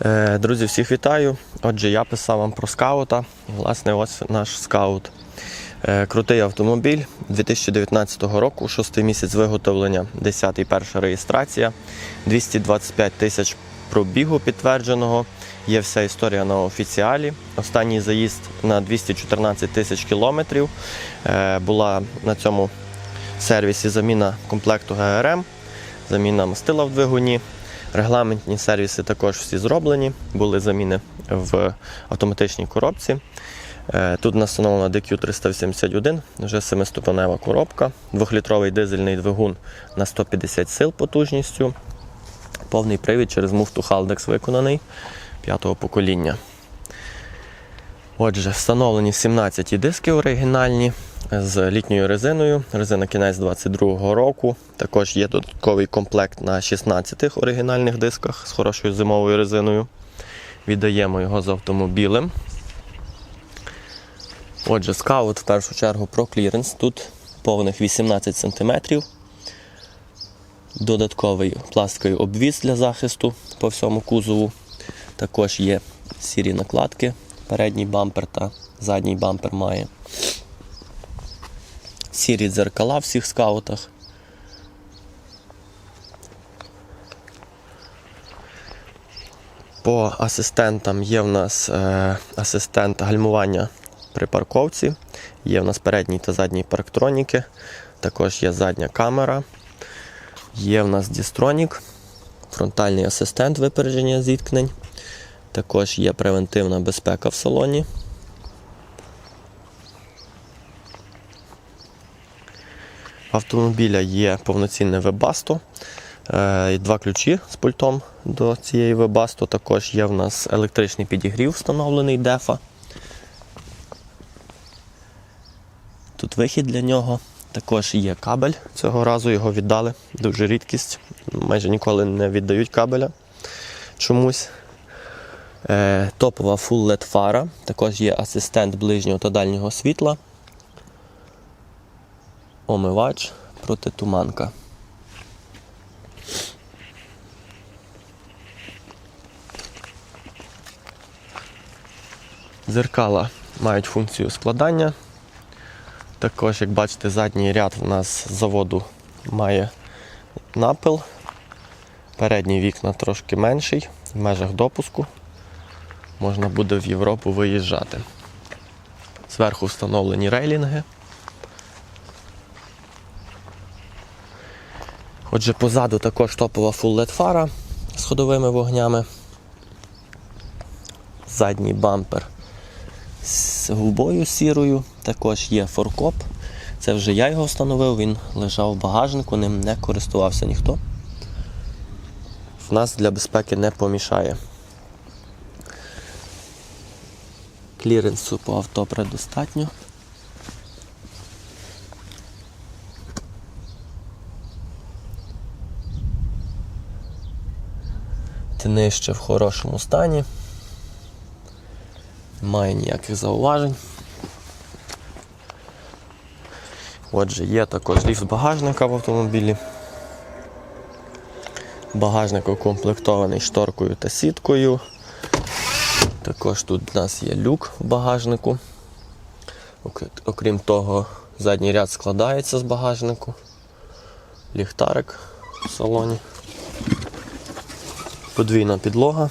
Е, Друзі, всіх вітаю. Отже, я писав вам про скаута. Власне, ось наш скаут. Е, Крутий автомобіль 2019 року, шостий місяць виготовлення, 10-й перша реєстрація, 225 тисяч пробігу підтвердженого. Є вся історія на офіціалі. Останній заїзд на 214 тисяч кілометрів. Е, Була на цьому сервісі заміна комплекту ГРМ, заміна мастила в двигуні. Регламентні сервіси також всі зроблені, були заміни в автоматичній коробці. Е, Тут настановлена DQ381, вже семиступенева коробка, двохлітровий дизельний двигун на 150 сил потужністю. Повний привід через муфту Haldex виконаний п'ятого покоління. Отже, встановлені 17 диски оригінальні з літньою резиною. Резина кінець 22 року. Також є додатковий комплект на 16 оригінальних дисках з хорошою зимовою резиною. Віддаємо його з автомобілем. Отже, скаут в першу чергу про кліренс. Тут повних 18 см. Додатковий пластиковий обвіз для захисту по всьому кузову. Також є сірі накладки. Передній бампер та задній бампер має. Сірі дзеркала в всіх скаутах. По асистентам є в нас е, асистент гальмування при парковці, є в нас передній та задній парктроніки, також є задня камера, є в нас дістронік, фронтальний асистент випередження зіткнень, також є превентивна безпека в салоні. Автомобіля є повноцінне вебасто. Е, Два ключі з пультом до цієї вебасто. Також є в нас електричний підігрів, встановлений дефа. Тут вихід для нього. Також є кабель. Цього разу його віддали. Дуже рідкість. Майже ніколи не віддають кабеля чомусь. Е, Топова Full LED фара. Також є асистент ближнього та дальнього світла. Омивач протитуманка. Зеркала мають функцію складання. Також, як бачите, задній ряд у нас з заводу має напил. Передні вікна трошки менший, в межах допуску. Можна буде в Європу виїжджати. Зверху встановлені рейлінги. Отже, позаду також топова Full LED фара з ходовими вогнями. Задній бампер з губою сірою. Також є форкоп. Це вже я його встановив, він лежав в багажнику, ним не користувався ніхто. В нас для безпеки не помішає. Кліренсу по авто предостатньо. Днище в хорошому стані. Немає ніяких зауважень. Отже, є також ліфт багажника в автомобілі. Багажник укомплектований шторкою та сіткою. Також тут у нас є люк в багажнику. Окрім того, задній ряд складається з багажнику. Ліхтарик в салоні. Подвійна підлога.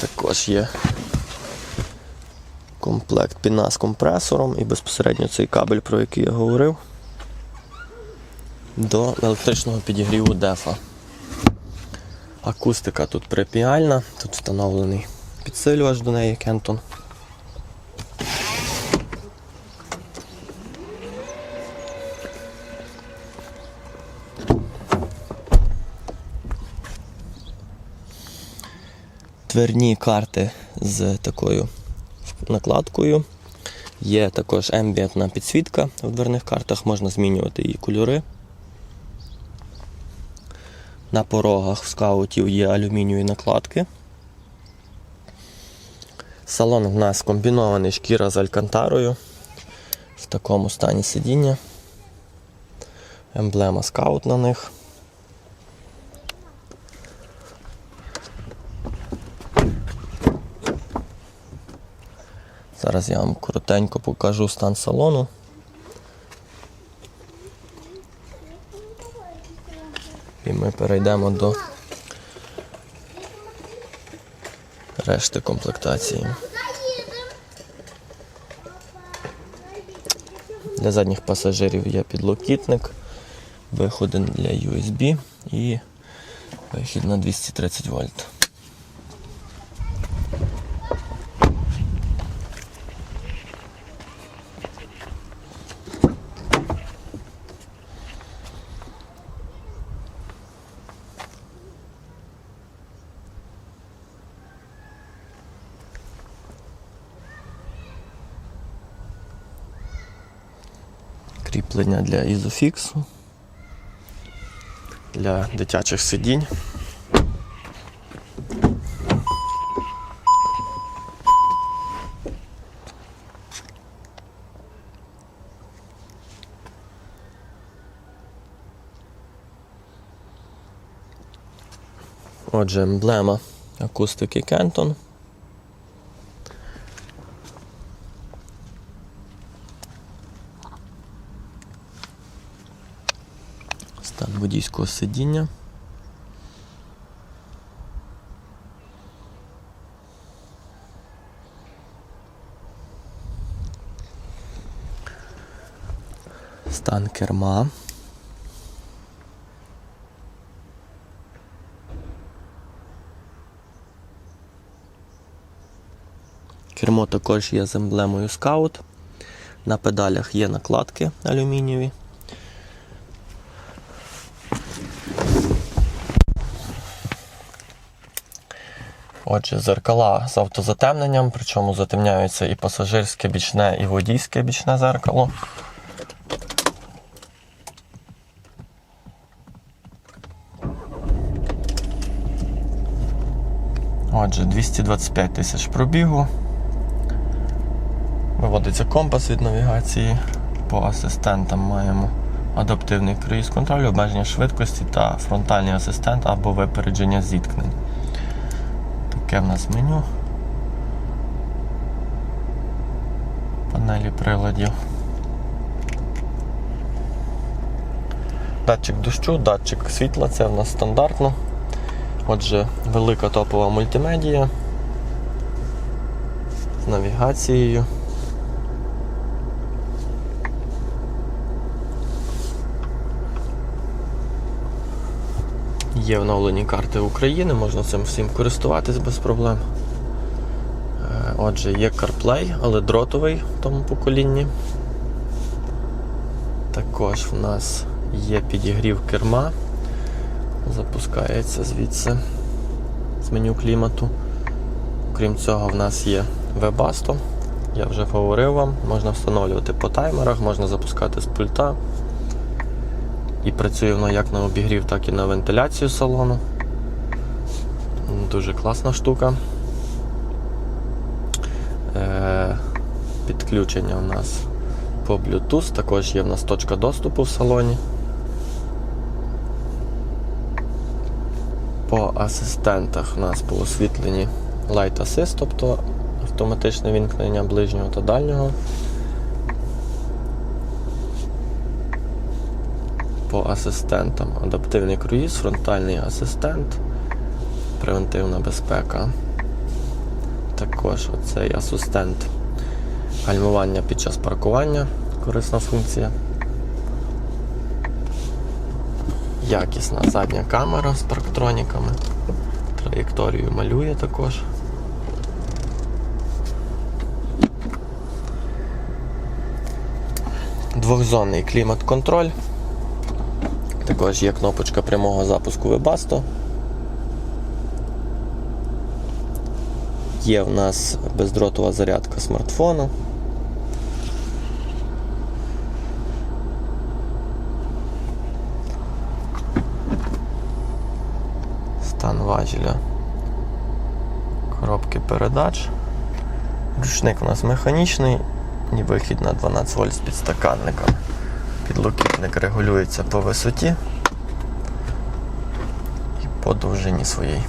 Також є комплект піна з компресором і безпосередньо цей кабель, про який я говорив, до електричного підігріву дефа. Акустика тут припіальна, тут встановлений підсилювач до неї Кентон. Дверні карти з такою накладкою. Є також ембієнтна підсвітка в дверних картах, можна змінювати її кольори. На порогах в скаутів є алюмінієві накладки. Салон в нас комбінований шкіра з алькантарою. В такому стані сидіння. Емблема скаут на них. Зараз я вам коротенько покажу стан салону. І ми перейдемо до решти комплектації. Для задніх пасажирів є підлокітник, виходи для USB і вихід на 230 вольт. Кріплення для ізофіксу, для дитячих сидінь. Отже, емблема акустики Кентон. Стан водійського сидіння. Стан керма. Кермо також є з емблемою Scout. На педалях є накладки алюмінієві. Отже, зеркала з автозатемненням, причому затемняються і пасажирське бічне, і водійське бічне зеркало. Отже, 225 тисяч пробігу. Виводиться компас від навігації. По асистентам маємо адаптивний круїз контроль, обмеження швидкості та фронтальний асистент або випередження зіткнень. Таке в нас меню. Панелі приладів. Датчик дощу, датчик світла, це в нас стандартно. Отже, велика топова мультимедія з навігацією. Є оновлені карти України, можна цим всім користуватись без проблем. Е, Отже, є CarPlay, але дротовий в тому поколінні. Також в нас є підігрів керма. Запускається звідси з меню клімату. Крім цього, в нас є Webasto. Я вже говорив вам, можна встановлювати по таймерах, можна запускати з пульта. І працює воно як на обігрів, так і на вентиляцію салону. Дуже класна штука. Е, Підключення у нас по Bluetooth, також є в нас точка доступу в салоні. По асистентах у нас по освітленні Light Assist, тобто автоматичне вімкнення ближнього та дальнього. По асистентам адаптивний круїз, фронтальний асистент, превентивна безпека. Також оцей асистент гальмування під час паркування, корисна функція. Якісна задня камера з парктроніками. Траєкторію малює також. Двохзонний клімат-контроль. Також є кнопочка прямого запуску Webasto. Є в нас бездротова зарядка смартфону. Стан важеля коробки передач. Ручник у нас механічний і вихід на 12 вольт з підстаканником. Підлокітник регулюється по висоті і по довжині своїй.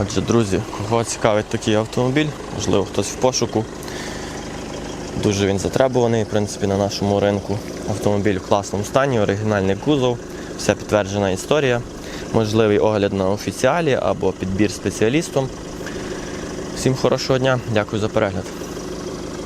Отже, друзі, кого цікавить такий автомобіль, можливо, хтось в пошуку. Дуже він затребуваний в принципі, на нашому ринку. Автомобіль в класному стані, оригінальний кузов, вся підтверджена історія можливий огляд на офіціалі або підбір спеціалістом. Всім хорошого дня, дякую за перегляд.